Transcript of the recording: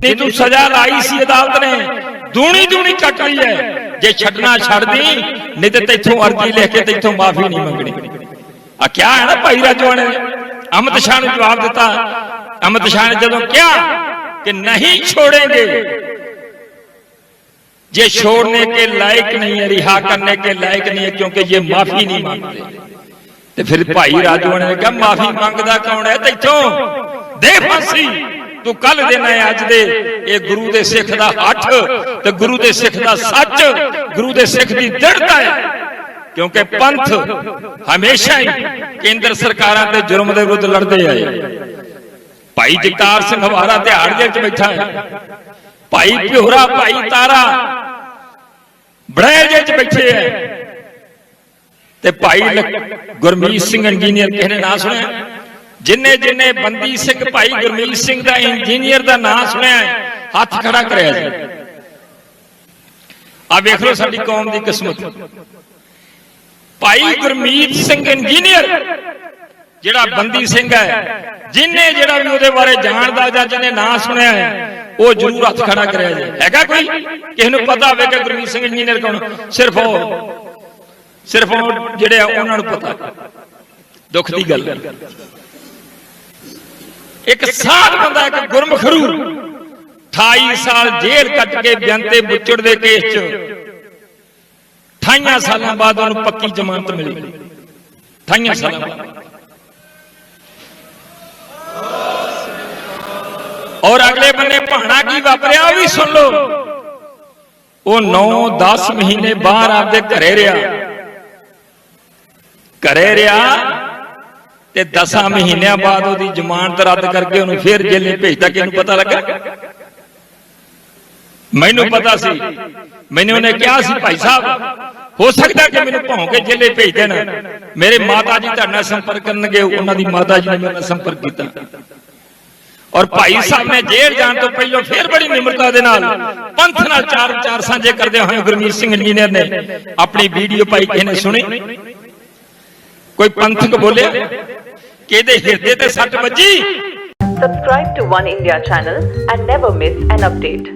तू सजा लाई सी अदालत ने। दूनी दूनी कट रही है। जे छना छड़ नहीं तो तेथों अर्जी लेके तेथों माफ़ी नहीं मंगनी। आ, क्या है ना भाई राजवा ने अमित शाह ने जवाब दिता। अमित शाह ने जदों क्या कि नहीं छोड़ेंगे। जे छोड़ने के लायक नहीं है, रिहा करने के लायक नहीं है, क्योंकि ये माफ़ी नहीं मांगते। फिर भाई राजू ने कहा, माफ़ी माँगता कौन है इतों दे फांसी। ਤੂੰ ਕੱਲ ਦੇਣਾ ਹੈ ਅੱਜ ਦੇ। ਇਹ ਗੁਰੂ ਦੇ ਸਿੱਖ ਦਾ ਹੱਠ ਤੇ ਗੁਰੂ ਦੇ ਸਿੱਖ ਦਾ ਸੱਚ। ਗੁਰੂ ਦੇ ਸਿੱਖ ਦੀ ਦ੍ਰਿੜਤਾ ਹੈ। ਕਿਉਂਕਿ ਪੰਥ ਹਮੇਸ਼ਾ ਹੀ ਕੇਂਦਰ ਸਰਕਾਰਾਂ ਤੇ ਜ਼ੁਲਮ ਦੇ ਵਿਰੁੱਧ ਲੜਦੇ ਆਏ। ਭਾਈ ਜਗਤਾਰ ਸਿੰਘ ਹਵਾਰਾ ਦਿਹਾੜ ਦੇ ਵਿੱਚ ਬੈਠਾ ਹੈ। ਭਾਈ ਪਿਹਰਾ ਭਾਈ ਤਾਰਾ ਬੜੇਲ ਦੇ ਵਿੱਚ ਬੈਠੇ ਹੈ। ਤੇ ਭਾਈ ਗੁਰਮੀਤ ਸਿੰਘ ਇੰਜੀਨੀਅਰ ਕਿਸੇ ਨੇ ਨਾਂ ਸੁਣਿਆ? ਜਿੰਨੇ ਜਿੰਨੇ ਬੰਦੀ ਸਿੰਘ ਭਾਈ ਗੁਰਮੀਤ ਸਿੰਘ ਦਾ ਇੰਜੀਨੀਅਰ ਦਾ ਨਾਂ ਸੁਣਿਆ ਹੱਥ ਖੜਾ ਕਰਿਆ ਜੀ ਆ ਵੇਖ ਲਓ ਸਾਡੀ ਕੌਮ ਦੀ ਕਿਸਮਤ। ਭਾਈ ਗੁਰਮੀਤ ਸਿੰਘ ਇੰਜੀਨੀਅਰ ਜਿਹੜਾ ਬੰਦੀ ਸਿੰਘ ਹੈ, ਜਿਨੇ ਜਿਹੜਾ ਵੀ ਉਹਦੇ ਬਾਰੇ ਜਾਣਦਾ ਜਾਂ ਜਿਹਨੇ ਨਾਂ ਸੁਣਿਆ ਹੈ, ਉਹ ਜ਼ਰੂਰ ਹੱਥ ਖੜਾ ਕਰਿਆ ਜੀ ਹੈਗਾ ਕੋਈ? ਕਿਸੇ ਨੂੰ ਪਤਾ ਹੋਵੇ ਕਿ ਗੁਰਮੀਤ ਸਿੰਘ ਇੰਜੀਨੀਅਰ ਕੌਣ? ਸਿਰਫ ਉਹ ਸਿਰਫ ਉਹ ਜਿਹੜੇ ਉਹਨਾਂ ਨੂੰ ਪਤਾ। ਦੁੱਖ ਦੀ ਗੱਲ ਹੈ। ਇੱਕ ਸਾਧ ਬੰਦਾ, ਇੱਕ ਗੁਰਮਖਰੂ 28 ਸਾਲ ਜੇਲ੍ਹ ਕੱਟ ਕੇ ਬਿਆੰਤੇ ਬੁੱਚੜ ਦੇ ਕੇਸ 'ਚ। 28 ਸਾਲਾਂ ਬਾਅਦ ਉਹਨੂੰ ਪੱਕੀ ਜ਼ਮਾਨਤ ਮਿਲੀ। 28 ਸਾਲਾਂ ਬਾਅਦ। ਔਰ ਅਗਲੇ ਬੰਨੇ ਭਾਣਾ ਕੀ ਵਾਪਰਿਆ, ਉਹ ਵੀ ਸੁਣ ਲਓ। ਉਹ 9-10 ਮਹੀਨੇ ਬਾਹਰ ਆਪਦੇ ਘਰੇ ਰਿਹਾ। ਘਰੇ ਰਿਹਾ ਤੇ 10 ਮਹੀਨਿਆਂ ਬਾਅਦ ਉਹਦੀ ਜ਼ਮਾਨਤ ਰੱਦ ਕਰਕੇ ਉਹਨੂੰ ਫੇਰ ਜੇਲੇ ਭੇਜਤਾ। ਕਿਹਨੂੰ ਪਤਾ ਲੱਗਾ? ਮੈਨੂੰ ਪਤਾ ਸੀ। ਮੈਨੂੰ ਉਹਨੇ ਕਿਹਾ ਸੀ ਭਾਈ ਸਾਹਿਬ ਹੋ ਸਕਦਾ ਕਿ ਮੈਨੂੰ ਭੌਂ ਕੇ ਜੇਲੇ ਭੇਜ ਦੇਣ। ਮੇਰੇ ਮਾਤਾ ਜੀ ਤੁਹਾਡੇ ਨਾਲ ਸੰਪਰਕ ਕਰਨਗੇ ਉਹਨਾਂ ਦੀ ਮਾਤਾ ਜੀ ਨੇ ਮੇਰੇ ਨਾਲ ਸੰਪਰਕ ਕੀਤਾ। ਔਰ ਭਾਈ ਸਾਹਿਬ ਨੇ ਜੇਲ੍ਹ ਜਾਣ ਤੋਂ ਪਹਿਲਾਂ ਫੇਰ ਬੜੀ ਨਿਮਰਤਾ ਦੇ ਨਾਲ ਪੰਥ ਨਾਲ ਚਾਰ ਵਿਚਾਰ ਸਾਂਝੇ ਕਰਦੇ ਹੋਏ ਗੁਰਮੀਤ ਸਿੰਘ ਇੰਜੀਨੀਅਰ ਨੇ ਆਪਣੀ ਵੀਡੀਓ ਪਾਈ ਕਿਸੇ ਨੇ ਸੁਣੀ। ਕੋਈ ਪੰਥਕ ਬੋਲਿਆ ਕਿ ਇਹਦੇ ਹਿਰਦੇ ਤੇ ਸੱਟ ਵੱਜੀ Subscribe to One India channel and never miss an update.